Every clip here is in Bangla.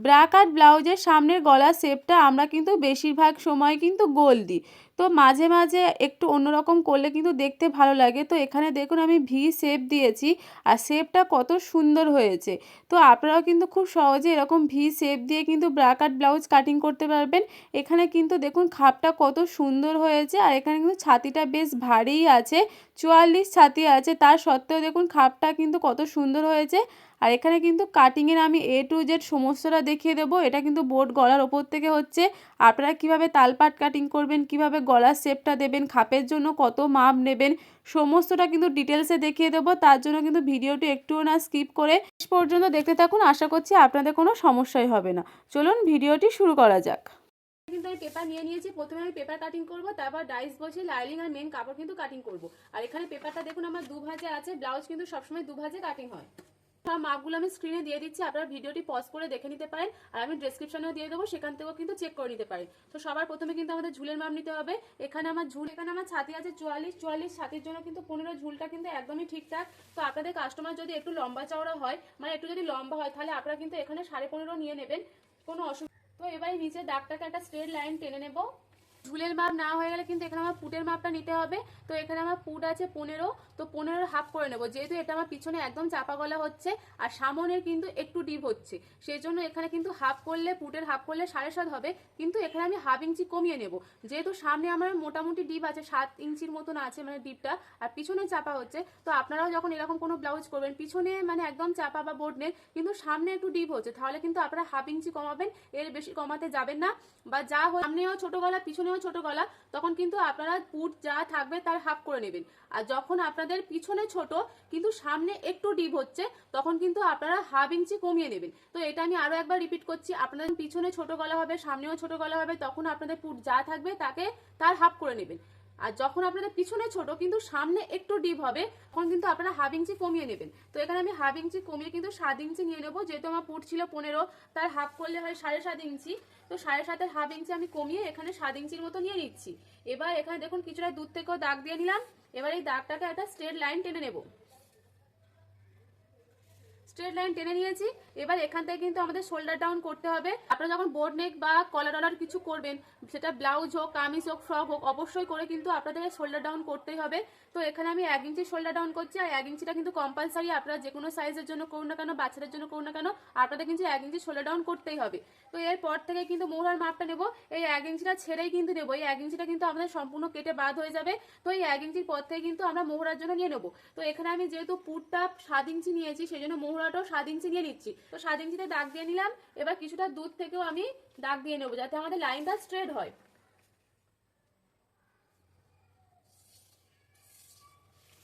ব্রা কাট ব্লাউজের সামনের গলার শেপটা আমরা কিন্তু বেশিরভাগ সময় কিন্তু গোল দিই। তো মাঝে মাঝে একটু অন্যরকম করলে কিন্তু দেখতে ভালো লাগে। তো এখানে দেখুন আমি ভি শেপ দিয়েছি আর শেপটা কত সুন্দর হয়েছে। তো আপনারাও কিন্তু খুব সহজে এরকম ভি শেপ দিয়ে কিন্তু ব্রা কাট ব্লাউজ কাটিং করতে পারবেন। এখানে কিন্তু দেখুন খাপটা কত সুন্দর হয়েছে আর এখানে কিন্তু ছাতিটা বেশ ভারীই আছে, চুয়াল্লিশ ছাতি আছে। তার সত্ত্বেও দেখুন খাপটা কিন্তু কত সুন্দর হয়েছে। আর এখানে কিন্তু কাটিংয়ের আমি এ টু জেড সমস্তটা দেখিয়ে দেবো। এটা কিন্তু বোর্ড গলার ওপর থেকে হচ্ছে। আপনারা কীভাবে তালপাট কাটিং করবেন, কীভাবে গলার শেপটা দেবেন, খাপের জন্য কত মাপ নেবেন, সমস্তটা কিন্তু ডিটেলসে দেখিয়ে দেবো। তার জন্য কিন্তু ভিডিওটি একটুও না স্কিপ করে শেষ পর্যন্ত দেখতে থাকুন। আশা করছি আপনাদের কোনো সমস্যাই হবে না। চলুন ভিডিওটি শুরু করা যাক। কিন্তু আমি পেপার নিয়ে নিয়েছি। প্রথমে আমি পেপার কাটিং করব, তারপর ডাইস বসে লাইলিং আর মেন কাপড় কিন্তু কাটিং করব। আর এখানে পেপারটা দেখুন, আমার দু ভাজে আছে। ব্লাউজ কিন্তু সবসময় দু ভাজে কাটিং হয়। মাপগুলো আমি স্ক্রিনে দিয়ে দিচ্ছি। আপনারা ভিডিওটি পজ করে দেখে নিতে পারেন। আর আমি ডেসক্রিপশনেও দিয়ে দেবো, সেখান থেকেও কিন্তু চেক করে নিতে পারেন। তো সবার প্রথমে কিন্তু আমাদের ঝুলের মাপ নিতে হবে। এখানে আমার ঝুল, এখানে আমার ছাতি আছে চুয়াল্লিশ চুয়াল্লিশ ছাতির জন্য কিন্তু পনেরো ঝুলটা কিন্তু একদমই ঠিকঠাক। তো আপনাদের কাস্টমার যদি একটু লম্বা চওড়া হয় মানে একটু যদি লম্বা হয়, তাহলে আপনারা কিন্তু এখানে সাড়ে পনেরো নিয়ে নেবেন। কোনো অসুবিধা তো এবারে নিচে দাগটাকে একটা স্ট্রেট লাইন টেনে নেব। ঝুলের মাপ না হয়ে গেলে কিন্তু এখানে আমার পুটের মাপটা নিতে হবে। তো এখানে আমার পুট আছে পনেরো, তো পনেরো হাফ করে নেব। যেহেতু এটা আমার পিছনে একদম চাপা গলা হচ্ছে আর সামনের কিন্তু একটু ডিপ হচ্ছে। সেই জন্য এখানে কিন্তু হাফ করলে, পুটের হাফ করলে সাড়ে সাত হবে। কিন্তু এখানে আমি হাফ ইঞ্চি কমিয়ে নেব। যেহেতু সামনে আমার মোটামুটি ডিপ আছে, সাত ইঞ্চির মতন আছে মানে ডিপটা, আর পিছনে চাপা হচ্ছে, তো আপনারাও যখন এরকম কোনো ব্লাউজ করবেন, পিছনে মানে একদম চাপা বা বোর্ড নেই কিন্তু সামনে একটু ডিপ হচ্ছে, তাহলে কিন্তু আপনারা হাফ ইঞ্চি কমাবেন, এর বেশি কমাতে যাবেন না। বা যা সামনেও ছোট গলা পিছনেও ছোট গলা তখন কিন্তু আপনারা পুট যা থাকবে তার হাফ করে নেবেন। আর যখন আপনাদের পিছনে ছোট, কিন্তু সামনে একটু ডিপ হচ্ছে, তখন কিন্তু আপনারা হাফ ইঞ্চি কমিয়ে নেবেন। তো এটা আমি আরও একবার রিপিট করছি, আপনাদের পিছনে ছোট গলা হবে, সামনেও ছোট গলা হবে, তখন আপনাদের পুট যা থাকবে তাকে তার হাফ করে নেবেন। আর যখন আপনাদের পিছনে ছোট, কিন্তু সামনে একটু ডিপ হবে, তখন কিন্তু আপনারা হাফ ইঞ্চি কমিয়ে নেবেন। তো এখানে আমি হাফ ইঞ্চি কমিয়ে কিন্তু সাত ইঞ্চি নিয়ে নেব, যেহেতু আমার পুট ছিল পনেরো তার হাফ করলে হয় সাড়ে সাত ইঞ্চি তো সাড়ে সাতের হাফ ইঞ্চি আমি কমিয়ে এখানে সাত ইঞ্চির মতো নিয়ে নিচ্ছি। এবার এখানে দেখুন, কিছুটা দূর থেকেও দাগ দিয়ে নিলাম। এবার এই দাগটাকে একটা স্ট্রেট লাইন টেনে নেব। স্ট্রেট লাইন টেনে নিয়েছি। এবার এখান থেকে কিন্তু আমাদের শোল্ডার ডাউন করতে হবে। আপনারা যখন বোর্ড নেক বা কলার ডলার কিছু করবেন, সেটা ব্লাউজ হোক, কামিজ হোক, ফ্রক হোক, অবশ্যই করে কিন্তু আপনাদের শোল্ডার ডাউন করতেই হবে। তো এখানে আমি এক ইঞ্চি শোল্ডার ডাউন করছি আর এক ইঞ্চিটা কিন্তু কম্পালসারি আপনারা যে কোনো সাইজের জন্য করুন না কেন, বাচ্চাদের জন্য করুন না কেন, আপনাদের কিন্তু এক ইঞ্চি শোল্ডার ডাউন করতেই হবে। তো এরপর থেকে কিন্তু মোহরার মাপটা নেব। এই এক ইঞ্চিটা ছেড়েই কিন্তু নেব। এই এক ইঞ্চিটা কিন্তু আমাদের সম্পূর্ণ কেটে বাদ হয়ে যাবে। তো এই এক ইঞ্চির পর থেকে কিন্তু আমরা মোহরার জন্য নিয়ে নেব। তো এখানে আমি যেহেতু পুরটা সাত ইঞ্চি নিয়েছি, সেই জন্য মোহরাটাও সাত ইঞ্চি নিয়ে নিচ্ছি। তো সাত ইঞ্চিতে দাগ দিয়ে নিলাম, এবার কিছুটা দূর থেকেও আমি দাগ দিয়ে নেব, যাতে আমাদের লাইনটা স্ট্রেট হয়।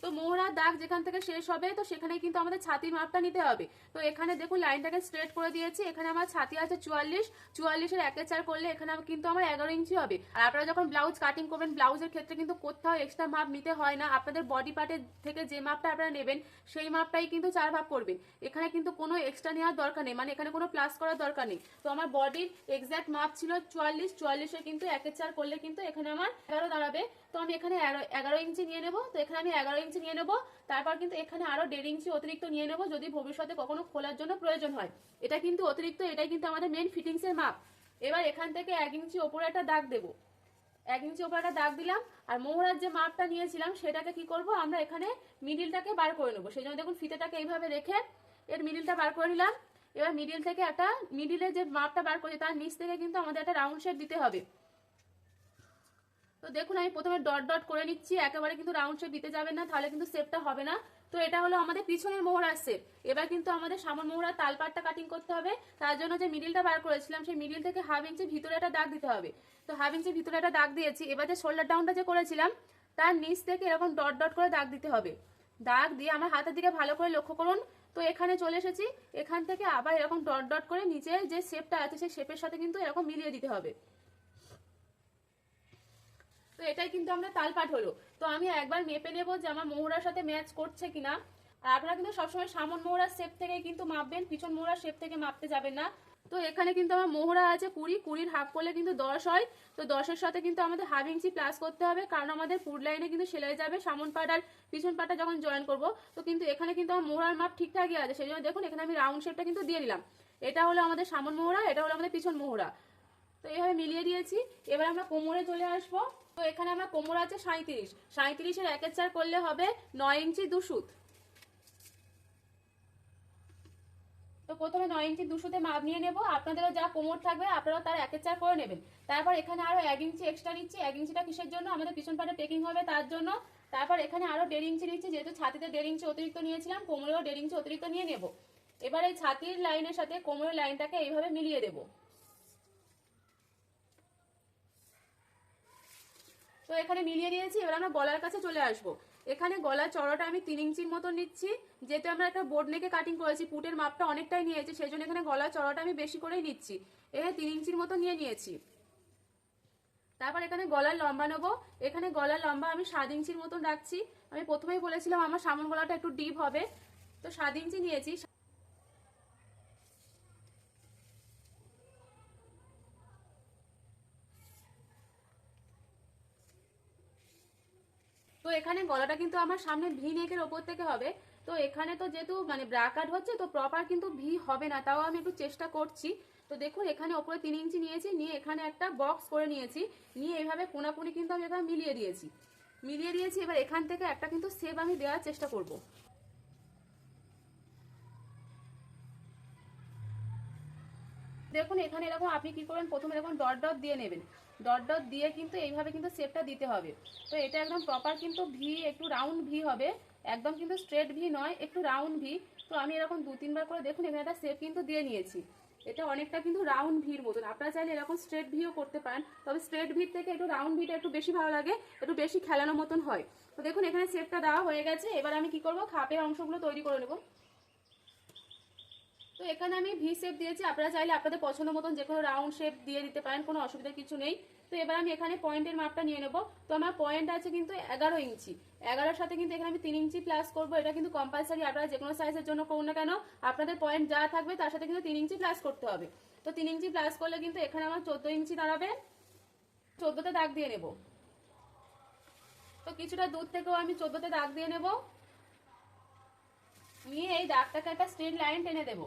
তো মোহরার দাগ যেখান থেকে শেষ হবে, তো সেখানে কিন্তু আমাদের ছাতির মাপটা নিতে হবে। তো এখানে দেখুন লাইনটাকে স্ট্রেট করে দিয়েছি, এখানে আমার ছাতি আছে চুয়াল্লিশ, চুয়াল্লিশের একে চার করলে এখানে কিন্তু আমার এগারো ইঞ্চি হবে। আর আপনারা যখন ব্লাউজ কাটিং করবেন ব্লাউজের ক্ষেত্রে কিন্তু কোথাও এক্সট্রা মাপ নিতে হয় না। আপনাদের বডি পার্টের থেকে যে মাপটা আপনারা নেবেন, সেই মাপটাই কিন্তু চার ভাগ করবেন। এখানে কিন্তু কোনো এক্সট্রা নেওয়ার দরকার নেই মানে এখানে কোনো প্লাস করার দরকার নেই। তো আমার বডির এক্সাক্ট মাপ ছিল চুয়াল্লিশ চুয়াল্লিশে কিন্তু একের চার করলে কিন্তু এখানে আমার এগারো দাঁড়াবে। তো আমি এখানে এগারো ইঞ্চি নিয়ে নেব। তো এখানে আমি এগারো ইঞ্চি নিয়ে নেব। তারপর কিন্তু এখানে আরও দেড় ইঞ্চি অতিরিক্ত নিয়ে নেব যদি ভবিষ্যতে কখনো খোলার জন্য প্রয়োজন হয়। এটা কিন্তু অতিরিক্ত, এটাই কিন্তু আমাদের মেন ফিটিংস এর মাপ। এবার এখান থেকে এক ইঞ্চি ওপরে একটা দাগ দেবো। এক ইঞ্চি ওপরে একটা দাগ দিলাম। আর মোহরার যে মাপটা নিয়েছিলাম, সেটাকে কি করব? আমরা এখানে মিডিলটাকে বার করে নেব। সেই জন্য দেখুন ফিতেটাকে এইভাবে রেখে এর মিডিলটা বার করে নিলাম। এবার মিডিল থেকে একটা মিডিলের যে মাপটা বার করছি, তার নিচ থেকে কিন্তু আমাদের একটা রাউন্ড শেপ দিতে হবে। তো দেখুন, আমি প্রথমে ডট ডট করে নিচ্ছি, একেবারে কিন্তু রাউন্ড শেপ দিতে যাবেন না, তাহলে কিন্তু শেপটা হবে না। তো এটা হলো আমাদের পিছনের মোহরার শেপ এবার কিন্তু আমাদের সামন মোহরার তালপাটটা কাটিং করতে হবে। তার জন্য যে মিডিলটা বার করেছিলাম, সেই মিডিল থেকে হাফ ইঞ্চি ভিতরে একটা দাগ দিতে হবে। তো হাফ ইঞ্চি ভিতরে একটা দাগ দিয়েছি। এবার যে শোল্ডার ডাউনটা যে করেছিলাম, তার নিচ থেকে এরকম ডট ডট করে দাগ দিতে হবে। দাগ দিয়ে আমার হাতের দিকে ভালো করে লক্ষ্য করুন। তো এখানে চলে এসেছি। এখান থেকে আবার এরকম ডট ডট করে নিচে যে শেপটা আছে, সেই শেপের সাথে কিন্তু এরকম মিলিয়ে দিতে হবে। তো এটাই কিন্তু আমরা তালপাট হলো। তো আমি একবার মেপে নেব যে আমার মোহরার সাথে ম্যাচ করছে কিনা। আর আপনারা কিন্তু সবসময় সামন মোহরার শেপ থেকে কিন্তু মাপবেন, পিছন মোহরার শেপ থেকে মাপতে যাবেন না। তো এখানে কিন্তু আমার মোহরা আছে কুড়ি, কুড়ির হাফ করলে কিন্তু দশ হয়। তো দশের সাথে কিন্তু আমাদের হাফ ইঞ্চি প্লাস করতে হবে, কারণ আমাদের পুর লাইনে কিন্তু সেলাই যাবে, সামন পাট আর পিছন পাটটা যখন জয়েন করব। তো কিন্তু এখানে কিন্তু আমার মোহরার মাপ ঠিকঠাকই আছে। সেই জন্য দেখুন, এখানে আমি রাউন্ড শেপটা কিন্তু দিয়ে দিলাম। এটা হলো আমাদের সামন মোহরা, এটা হলো আমাদের পিছন মোহরা। তো এইভাবে মিলিয়ে দিয়েছি। এবার আমরা কোমরে চলে আসব। তো এখানে আমরা কোমর আছে সাঁত্রিশ সাঁত্রিশের একের চার করলে হবে নয় ইঞ্চি দুশুত তো প্রথমে নয় ইঞ্চি দুশোতে মাপ নিয়ে নেব। আপনাদেরও যা কোমর থাকবে, আপনারাও তার একের চার করে নেবেন। তারপর এখানে আরও এক ইঞ্চি এক্সট্রা নিচ্ছি। এক ইঞ্চিটা কিসের জন্য? আমাদের পিছন পাটে পেকিং হবে তার জন্য। তারপর এখানে আরও দেড় ইঞ্চি নিচ্ছি। যেহেতু ছাতিতে দেড় ইঞ্চি অতিরিক্ত নিয়েছিলাম, কোমরেও দেড় ইঞ্চি অতিরিক্ত নিয়ে নেব। এবার এই ছাতির লাইনের সাথে কোমরের লাইনটাকে এইভাবে মিলিয়ে দেবো। তো এখানে মিলিয়ে নিয়েছি এবার আমরা গলার কাছে চলে আসব। এখানে গলার চড়াটা আমি তিন ইঞ্চির মতো নিচ্ছি, যেহেতু আমরা একটা বোর্ড নেকে কাটিং করেছি, পুটের মাপটা অনেকটাই নিয়েছি সেই জন্য এখানে গলার চড়াটা আমি বেশি করেই নিচ্ছি। এখানে তিন ইঞ্চির মতো নিয়ে নিয়েছি। তারপর এখানে গলার লম্বা নেব। এখানে গলার লম্বা আমি সাত ইঞ্চির মতন রাখছি। আমি প্রথমেই বলেছিলাম আমার সামন গলাটা একটু ডিপ হবে। তো সাত ইঞ্চি নিয়েছি। তো এখানে গলাটা কিন্তু আমার সামনে ভি নেকের ওপর থেকে হবে। তো এখানে তো যেহেতু মানে ব্রাকাট হচ্ছে, তো প্রপার কিন্তু ভি হবে না, তাও আমি একটু চেষ্টা করছি। তো দেখুন, এখানে ওপরে তিন ইঞ্চি নিয়েছি, নিয়ে এখানে একটা বক্স করে নিয়েছি। নিয়ে এইভাবে কোনাকুনি কিন্তু আমি এখানে মিলিয়ে দিয়েছি। মিলিয়ে দিয়েছি, এবার এখান থেকে একটা কিন্তু সেভ আমি দেওয়ার চেষ্টা করব। দেখুন, এখানে এরকম আপনি কি করবেন প্রথমে এরকম ডট ডট দিয়ে নেবেন। ডট ডট দিয়ে কিন্তু এইভাবে কিন্তু শেপটা দিতে হবে। তো এটা একদম প্রপার কিন্তু ভি একটু রাউন্ড ভি হবে। একদম কিন্তু স্ট্রেট ভি নয়, একটু রাউন্ড ভি তো আমি এরকম দু, তিনবার করে দেখুন, এখানে একটা শেপ কিন্তু দিয়ে নিয়েছি। এটা অনেকটা কিন্তু রাউন্ড ভির মতন। আপনারা চাইলে এরকম স্ট্রেট ভিও করতে পারেন। তবে স্ট্রেট ভির থেকে একটু রাউন্ড ভিটা একটু বেশি ভালো লাগে, একটু বেশি খেলানো মতন হয়। তো দেখুন, এখানে শেপটা দেওয়া হয়ে গেছে। এবার আমি কি করব? খাপের অংশগুলো তৈরি করে নেব। তো এখানে আমি ভি শেপ দিয়েছি। আপনারা চাইলে আপনাদের পছন্দ মতন যে কোনো রাউন্ড শেপ দিয়ে দিতে পারেন, কোনো অসুবিধা কিছু নেই। তো এবার আমি এখানে পয়েন্টের মাপটা নিয়ে নেব। তো আমার পয়েন্ট আছে কিন্তু এগারো ইঞ্চি। এগারোর সাথে কিন্তু এখানে আমি তিন ইঞ্চি প্লাস করব। এটা কিন্তু কম্পালসারি আপনারা যে কোনো সাইজের জন্য করুন না কেন, আপনাদের পয়েন্ট যা থাকবে তার সাথে কিন্তু তিন ইঞ্চি প্লাস করতে হবে। তো তিন ইঞ্চি প্লাস করলে কিন্তু এখানে আমার চোদ্দ ইঞ্চি দাঁড়াবে। চোদ্দোতে দাগ দিয়ে নেব। তো কিছুটা দূর থেকেও আমি চোদ্দোতে দাগ দিয়ে নেব। এই দাগটাকে একটা স্ট্রেট লাইন টেনে দেবো।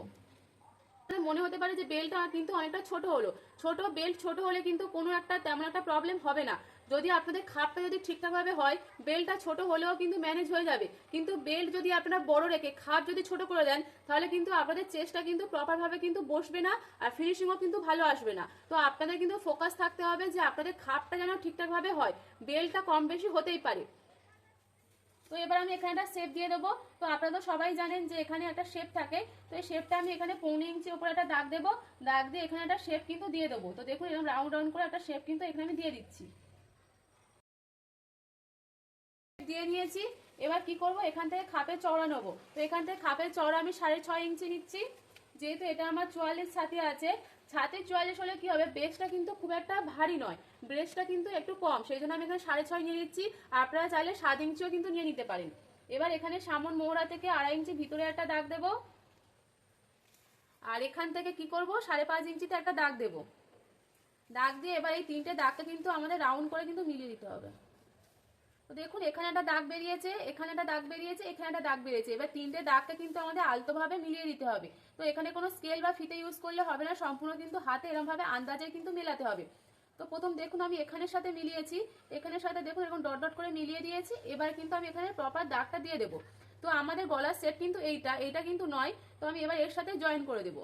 মনে হতে পারে যে বেল্টটা কিন্তু অনেকটা ছোট হলো। ছোট বেল্ট ছোট হলে কিন্তু কোনো একটা তেমন একটা প্রবলেম হবে না। যদি আপনাদের খাপটা যদি ঠিকঠাকভাবে হয় বেল্টটা ছোট হলেও কিন্তু ম্যানেজ হয়ে যাবে। কিন্তু বেল্ট যদি আপনারা বড় রেখে খাপ যদি ছোট করে দেন, তাহলে কিন্তু আপনাদের চেষ্টা কিন্তু প্রপারভাবে কিন্তু বসবে না আর ফিনিশিংও কিন্তু ভালো আসবে না। তো আপনাদের কিন্তু ফোকাস থাকতে হবে যে আপনাদের খাপটা যেন ঠিকঠাকভাবে হয়। বেল্টটা কম বেশি হতেই পারে। তো এবার আমি এখানে একটা শেপ দিয়ে দেবো। তো আপনারা তো সবাই জানেন যে এখানে একটা শেপ থাকে। তো এই শেপটা আমি এখানে পৌনে ইঞ্চি উপরে একটা দাগ দেবো। দাগ দিয়ে এখানে একটা শেপ কিন্তু দিয়ে দেবো। তো দেখুন, এরকম রাউন্ড রাউন্ড করে একটা শেপ কিন্তু এখানে আমি দিয়ে দিচ্ছি। দিয়ে নিয়েছি। এবার কি করব? এখান থেকে খাপের চওড়া নেব। তো এখান থেকে খাপের চওড়া আমি সাড়ে ছয় ইঞ্চি নিচ্ছি। যেহেতু এটা আমার চুয়াল্লিশ ছাতি আছে ছাতির চুয়াল্লিশ হলে কি হবে? ব্রেসটা কিন্তু খুব একটা ভারী নয়। ব্রেসটা কিন্তু একটু কম। সেই জন্য আমি এখানে সাড়ে ছয় নিয়ে নিচ্ছি। আপনারা চাইলে সাত ইঞ্চিও কিন্তু নিয়ে নিতে পারেন। এবার এখানে সামন মোহরা থেকে আড়াই ইঞ্চি ভিতরে একটা দাগ দেব। আর এখান থেকে কি করব? সাড়ে পাঁচ ইঞ্চিতে একটা দাগ দেব। দাগ দিয়ে এবার এই তিনটে দাগটা কিন্তু আমাদের রাউন্ড করে কিন্তু মিলিয়ে দিতে হবে। তো দেখুন, এখানে একটা দাগ বেরিয়েছে, এখানে একটা দাগ বেরিয়েছে, এখানে একটা দাগ বেরিয়েছে। এবার তিনটে দাগটা কিন্তু আমাদের আলতোভাবে মিলিয়ে দিতে হবে। তো এখানে কোনো স্কেল বা ফিতে ইউজ করলে হবে না, সম্পূর্ণ কিন্তু হাতে এরকম ভাবে আন্দাজে কিন্তু মেলাতে হবে। তো প্রথম দেখুন, আমি এখানের সাথে মিলিয়েছি, এখানের সাথে দেখুন, এরকম ডট ডট করে মিলিয়ে দিয়েছি। এবার কিন্তু আমি এখানে প্রপার দাগটা দিয়ে দেবো। তো আমাদের গলার সেট কিন্তু এইটা এইটা কিন্তু নয়। তো আমি এবার এর সাথে জয়েন করে দেবো।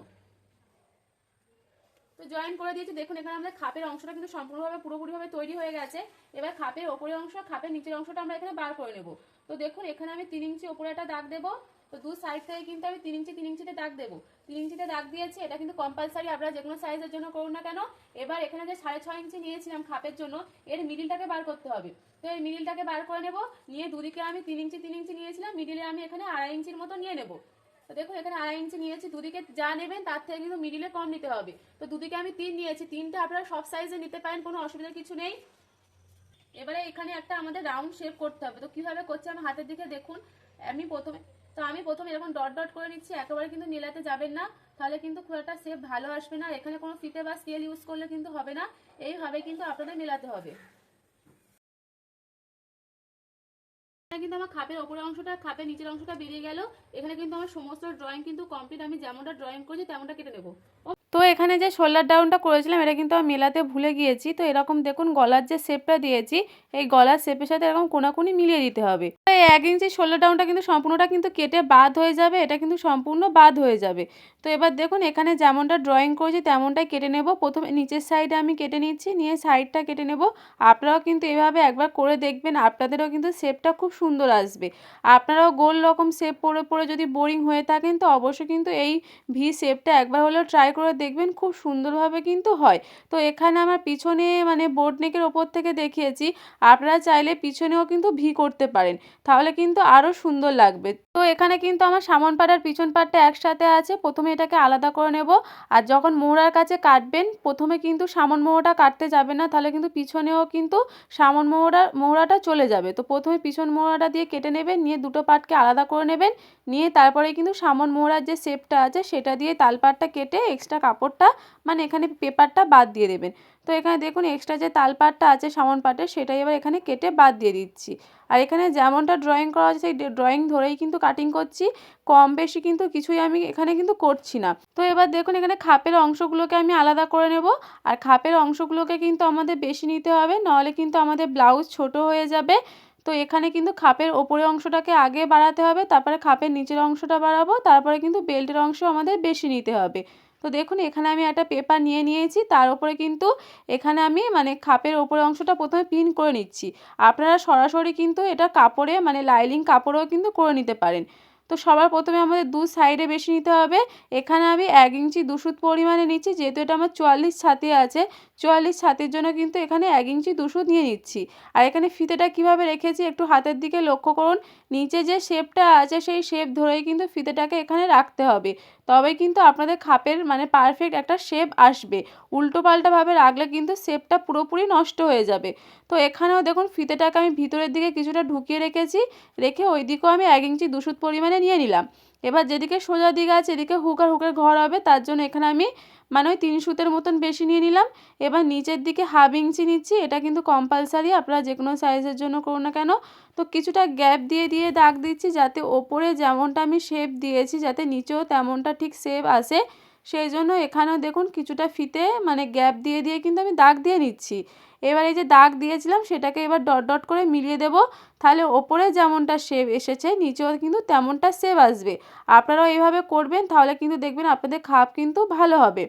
তো জয়েন করে দিয়েছি। দেখুন, এখানে আমাদের খাপের অংশটা কিন্তু সম্পূর্ণভাবে, পুরোপুরিভাবে তৈরি হয়ে গেছে। এবার খাপের ওপরের অংশ, খাপের নিচের অংশটা আমরা এখানে বার করে নেব। তো দেখুন, এখানে আমি তিন ইঞ্চি ওপরে একটা দাগ দেবো। তো দু সাইড থেকে কিন্তু আমি তিন ইঞ্চি, তিন ইঞ্চিতে দাগ দেবো। তিন ইঞ্চিতে দাগ দিয়েছি, এটা কিন্তু কম্পালসারি আপনারা যে কোনো সাইজের জন্য করুন না কেন। এবার এখানে যে সাড়ে ছয় ইঞ্চি নিয়েছিলাম খাপের জন্য, এর মিডিলটাকে বার করতে হবে। তো এই মিডিলটাকে বার করে নেব। নিয়ে দুদিকে আমি তিন ইঞ্চি তিন ইঞ্চি নিয়েছিলাম মিডিলে আমি এখানে আড়াই ইঞ্চির মতো নিয়ে নেব। তো দেখুন এখানে আড়াই ইঞ্চি নিয়েছি, দুদিকে যা নেবেন তার থেকে কিন্তু মিডিলে কম নিতে হবে। তো দুদিকে আমি তিন নিয়েছি, তিনটা আপনারা সব সাইজে নিতে পারেন, কোনো অসুবিধার কিছু নেই। এবারে এখানে একটা আমাদের রাউন্ড শেপ করতে হবে। তো কীভাবে করছে আমি হাতের দিকে দেখুন, আমি প্রথমে তো আমি প্রথমে এরকম ডট ডট করে নিচ্ছি, একেবারে কিন্তু মেলাতে যাবেন না। তাহলে কিন্তু খুব একটা শেপ ভালো আসবে না। এখানে কোনো ফিতে বা স্কেল ইউজ করলে কিন্তু হবে না। এইভাবে কিন্তু আপনাদের মেলাতে হবে। কিন্তু আমার খাপের ওপরের অংশটা, খাপের নিচের অংশটা বেরিয়ে গেল। এখানে কিন্তু আমার সমস্ত ড্রয়িং কিন্তু কমপ্লিট আমি যেমনটা ড্রয়িং করেছি, তেমনটা কেটে নেব। তো এখানে যে শোল্ডার ডাউনটা করেছিলাম, এটা কিন্তু আমি মেলাতে ভুলে গিয়েছি। তো এরকম দেখুন গলার যে শেপটা দিয়েছি, এই গলার শেপের সাথে এরকম কোনাকুনি মিলিয়ে দিতে হবে। তো এই এক ইঞ্চি শোল্ডার ডাউনটা কিন্তু সম্পূর্ণটা কিন্তু কেটে বাদ হয়ে যাবে, এটা কিন্তু সম্পূর্ণ বাদ হয়ে যাবে। তো এবার দেখুন এখানে যেমনটা ড্রয়িং করেছি, তেমনটাই কেটে নেব। প্রথমে নিচের সাইডে আমি কেটে নিচ্ছি, নিয়ে সাইডটা কেটে নেব। আপনারাও কিন্তু এভাবে একবার করে দেখবেন, আপনাদেরও কিন্তু শেপটা খুব সুন্দর আসবে। আপনারাও গোল রকম শেপ পরে পরে যদি বোরিং হয়ে থাকেন, তো অবশ্যই কিন্তু এই ভি শেপটা একবার হলেও ট্রাই করে দেখবেন খুব সুন্দরভাবে কিন্তু হয়। তো এখানে আমার পিছনে মানে বোর্ড নেকের ওপর থেকে দেখিয়েছি, আপনারা চাইলে পিছনেও কিন্তু ভি করতে পারেন। তাহলে কিন্তু আরও সুন্দর লাগবে। তো এখানে কিন্তু আমার সামন পাড়ার পিছন পাড়টা একসাথে আছে, প্রথমে এটাকে আলাদা করে নেব। আর যখন মোহরার কাছে কাটবেন, প্রথমে কিন্তু সামন মোহরটা কাটতে যাবে না, তাহলে কিন্তু পিছনেও কিন্তু সামন মোহরা মোহরাটা চলে যাবে। তো প্রথমে পিছন মোহরাটা দিয়ে কেটে নেবেন, নিয়ে দুটো পাটকে আলাদা করে নেবেন। নিয়ে তারপরে কিন্তু সামন মোহরার যে শেপটা আছে, সেটা দিয়ে তালপাটটা কেটে এক্সট্রা কাপড়টা মানে এখানে পেপারটা বাদ দিয়ে দেবেন। তো এখানে দেখুন এক্সট্রা যে তালপাটটা আছে, সামন পাটের সেটাই এবার এখানে কেটে বাদ দিয়ে দিচ্ছি। আর এখানে যেমনটা ড্রয়িং করা আছে, সেই ড্রয়িং ধরেই কিন্তু কাটিং করছি। কম বেশি কিন্তু কিছুই আমি এখানে কিন্তু করছি না। তো এবার দেখুন এখানে খাপের অংশগুলোকে আমি আলাদা করে নেব। আর খাপের অংশগুলোকে কিন্তু আমাদের বেশি নিতে হবে নাহলে কিন্তু আমাদের ব্লাউজ ছোট হয়ে যাবে। তো এখানে কিন্তু খাপের ওপরের অংশটাকে আগে বাড়াতে হবে, তারপরে খাপের নিচের অংশটা বাড়াবো, তারপরে কিন্তু বেল্টের অংশ আমাদের বেশি নিতে হবে। তো দেখুন, এখানে আমি একটা পেপার নিয়ে নিয়েছি। তার উপরে কিন্তু এখানে আমি মানে খাপের ওপরে অংশটা প্রথমে পিন করে নিচ্ছি। আপনারা সরাসরি কিন্তু এটা কাপড়ে মানে লাইলিং কাপড়েও কিন্তু করে নিতে পারেন। তো সবার প্রথমে আমাদের দু সাইডে বেশি নিতে হবে। এখানে আমি এক ইঞ্চি দুশুদ পরিমাণে নিচ্ছি, যেহেতু এটা আমার চুয়াল্লিশ ছাতি আছে। চুয়াল্লিশ ছাতির জন্য কিন্তু এখানে এক ইঞ্চি দুশুদ নিয়ে নিচ্ছি। আর এখানে ফিতেটা কীভাবে রেখেছি একটু হাতের দিকে লক্ষ্য করুন। নিচে যে শেপটা আছে সেই শেপ ধরেই কিন্তু ফিতেটাকে এখানে রাখতে হবে। তবে কিন্তু আপনাদের খাপের মানে পারফেক্ট একটা শেপ আসবে। উল্টো পাল্টাভাবে রাখলে কিন্তু শেপটা পুরোপুরি নষ্ট হয়ে যাবে। তো এখানেও দেখুন ফিতেটাকে আমি ভিতরের দিকে কিছুটা ঢুকিয়ে রেখেছি। রেখে ওই দিকেও আমি এক ইঞ্চি দুশুদ পরিমাণে নিয়ে নিলাম। এবার যেদিকে সোজা দিক আছে, এদিকে হুকার হুকার ঘর হবে, তার জন্য এখানে আমি মানে ওই তিন সুতের মতন বেশি নিয়ে নিলাম। এবার নিচের দিকে হাফ ইঞ্চি নিচ্ছি, এটা কিন্তু কম্পালসারি আপনারা যে কোনো সাইজের জন্য করুন না কেন। তো কিছুটা গ্যাপ দিয়ে দিয়ে দাগ দিচ্ছি, যাতে ওপরে যেমনটা আমি শেপ দিয়েছি, যাতে নিচেও তেমনটা ঠিক শেপ আসে। সেই জন্য এখানেও দেখুন কিছুটা ফিতে মানে গ্যাপ দিয়ে দিয়ে কিন্তু আমি দাগ দিয়ে নিচ্ছি। এবার এই যে দাগ দিয়েছিলাম সেটাকে এবার ডট ডট করে মিলিয়ে দেব। তাহলে ওপরে যেমনটা শেপ এসেছে, নিচেও কিন্তু তেমনটা সেভ আসবে। আপনারাও এইভাবে করবেন, তাহলে কিন্তু দেখবেন আপনাদের খাপ কিন্তু ভালো হবে।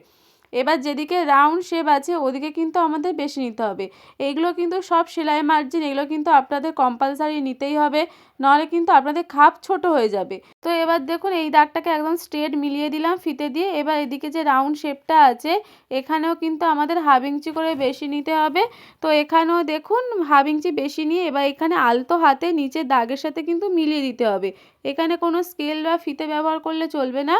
এবার যেদিকে রাউন্ড শেপ আছে, ওদিকে কিন্তু আমাদের বেশি নিতে হবে। এইগুলো কিন্তু সব সেলাই মার্জিন এগুলো কিন্তু আপনাদের কম্পালসারি নিতেই হবে নাহলে কিন্তু আপনাদের খাপ ছোট হয়ে যাবে। তো এবার দেখুন, এই দাগটাকে একদম স্ট্রেট মিলিয়ে দিলাম ফিতে দিয়ে। এবার এদিকে যে রাউন্ড শেপটা আছে, এখানেও কিন্তু আমাদের হাফ করে বেশি নিতে হবে। তো এখানেও দেখুন, হাফ বেশি নিয়ে এবার এখানে আলতো হাতে নিচে দাগের সাথে কিন্তু মিলিয়ে দিতে হবে। এখানে কোনো স্কেল বা ফিতে ব্যবহার করলে চলবে না।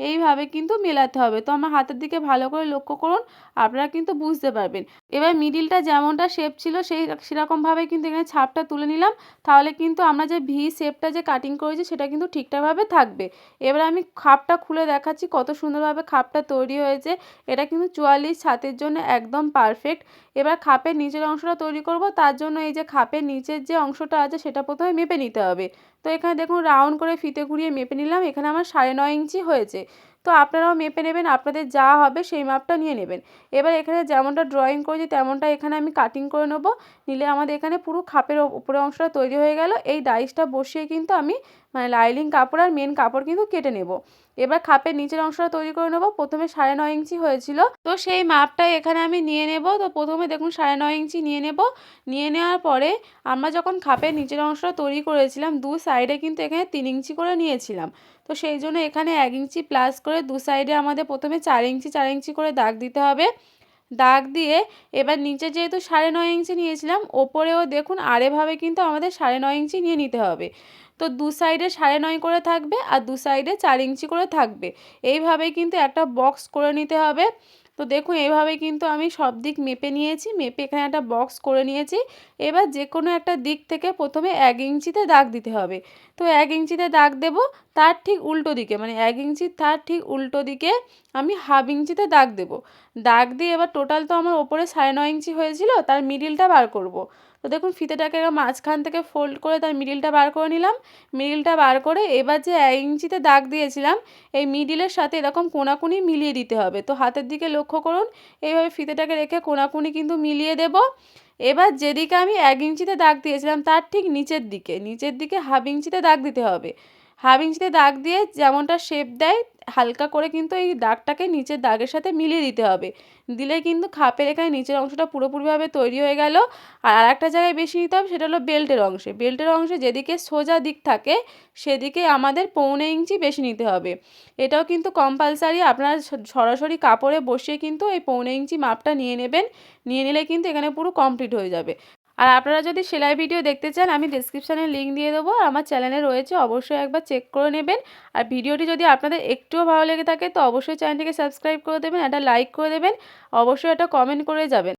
এইভাবে কিন্তু মেলাতে হবে। তো আমার হাতের দিকে ভালো করে লক্ষ্য করুন, আপনারা কিন্তু বুঝতে পারবেন। এবার মিডিলটা যেমনটা শেপ ছিল, সেই সেরকমভাবে কিন্তু এখানে ছাপটা তুলে নিলাম। তাহলে কিন্তু আমরা যে ভি শেপটা যে কাটিং করেছি, সেটা কিন্তু ঠিকঠাকভাবে থাকবে। এবার আমি খাপটা খুলে দেখাচ্ছি, কত সুন্দরভাবে খাপটা তৈরি হয়েছে। এটা কিন্তু চুয়াল্লিশ ছাতের জন্য একদম পারফেক্ট এবার খাপের নিচের অংশটা তৈরি করব, তার জন্য এই যে খাপের নিচের যে অংশটা আছে, সেটা প্রথমে মেপে নিতে হবে। তো এখানে দেখুন রাউন্ড করে ফিতে ঘুরিয়ে মেপে নিলাম। এখানে আমার সাড়ে নয় ইঞ্চি হয়েছে। তো আপনারাও মেপে নেবেন, আপনাদের যা হবে সেই মাপটা নিয়ে নেবেন। এবার এখানে যেমনটা ড্রয়িং করেছি তেমনটা এখানে আমি কাটিং করে নেব। নিলে আমাদের এখানে পুরো খাপের উপরে অংশটা তৈরি হয়ে গেল। এই ডাইসটা বসিয়ে কিন্তু আমি মানে লাইলিং কাপড় আর মেন কাপড় কিন্তু কেটে নেব। এবার খাপের নিচের অংশটা তৈরি করে নেব। প্রথমে সাড়ে নয় ইঞ্চি হয়েছিল। তো সেই মাপটাই এখানে আমি নিয়ে নেব। তো প্রথমে দেখুন সাড়ে নয় ইঞ্চি নিয়ে নেব। নিয়ে নেওয়ার পরে আমরা যখন খাপের নিচের অংশটা তৈরি করেছিলাম, দু সাইডে কিন্তু এখানে তিন ইঞ্চি করে নিয়েছিলাম। তো সেই জন্য এখানে এক ইঞ্চি প্লাস করে দু সাইডে আমাদের প্রথমে চার ইঞ্চি চার ইঞ্চি করে দাগ দিতে হবে। দাগ দিয়ে। এবার নিচে যেহেতু সাড়ে নয় ইঞ্চি নিয়েছিলাম, ওপরেও দেখুন আরেভাবে কিন্তু আমাদের সাড়ে নয় ইঞ্চি নিয়ে নিতে হবে। তো দু সাইডে সাড়ে নয় করে থাকবে আর দু সাইডে চার ইঞ্চি করে থাকবে। এইভাবেই কিন্তু একটা বক্স করে নিতে হবে। তো দেখুন এইভাবে কিন্তু আমি সব দিক মেপে নিয়েছি, মেপে এখানে একটা বক্স করে নিয়েছি। এবার যে কোনো একটা দিক থেকে প্রথমে এক ইঞ্চিতে দাগ দিতে হবে। তো এক ইঞ্চিতে দাগ দেব, তার ঠিক উল্টো দিকে মানে এক ইঞ্চি তার ঠিক উল্টো দিকে আমি হাফ ইঞ্চিতে দাগ দেব। দাগ দিয়ে এবার টোটাল তো আমার ওপরে সাড়ে নয় ইঞ্চি হয়েছিল, তার মিডিলটা বার করব। তো দেখুন ফিতেটাকে মাঝখান থেকে ফোল্ড করে তার মিডিলটা বার করে নিলাম। মিডিলটা বার করে এবার যে এক ইঞ্চিতে দাগ দিয়েছিলাম, এই মিডিলের সাথে এরকম কোনাকুনি মিলিয়ে দিতে হবে। তো হাতের দিকে লক্ষ্য করুন, এইভাবে ফিতেটাকে রেখে কোনাকুনি কিন্তু মিলিয়ে দেব। এবার যেদিকে আমি এক ইঞ্চিতে দাগ দিয়েছিলাম, তার ঠিক নিচের দিকে নিচের দিকে হাফ ইঞ্চিতে দাগ দিতে হবে। হাফ ইঞ্চিতে দাগ দিয়ে যেমনটা শেপ দেয়, হালকা করে কিন্তু এই দাগটাকে নিচের দাগের সাথে মিলিয়ে দিতে হবে। দিলে কিন্তু খাপের এখানে নিচের অংশটা পুরোপুরিভাবে তৈরি হয়ে গেল। আর আরেকটা জায়গায় বেশি নিতে হবে, সেটা হলো বেল্টের অংশে। বেল্টের অংশে যেদিকে সোজা দিক থাকে, সেদিকে আমাদের পৌনে ইঞ্চি বেশি নিতে হবে। এটাও কিন্তু কম্পালসারি আপনারা সরাসরি কাপড়ে বসিয়ে কিন্তু এই পৌনে ইঞ্চি মাপটা নিয়ে নেবেন। নিয়ে নিলে কিন্তু এখানে পুরো কমপ্লিট হয়ে যাবে। আর আপনারা যদি সেলাই ভিডিও দেখতে চান, আমি ডিসক্রিপশানে লিঙ্ক দিয়ে দেবো। আমার চ্যানেলে রয়েছে, অবশ্যই একবার চেক করে নেবেন। আর ভিডিওটি যদি আপনাদের একটুও ভালো লেগে থাকে, তো অবশ্যই চ্যানেলটিকে সাবস্ক্রাইব করে দেবেন, একটা লাইক করে দেবেন। অবশ্যই একটা কমেন্ট করে যাবেন।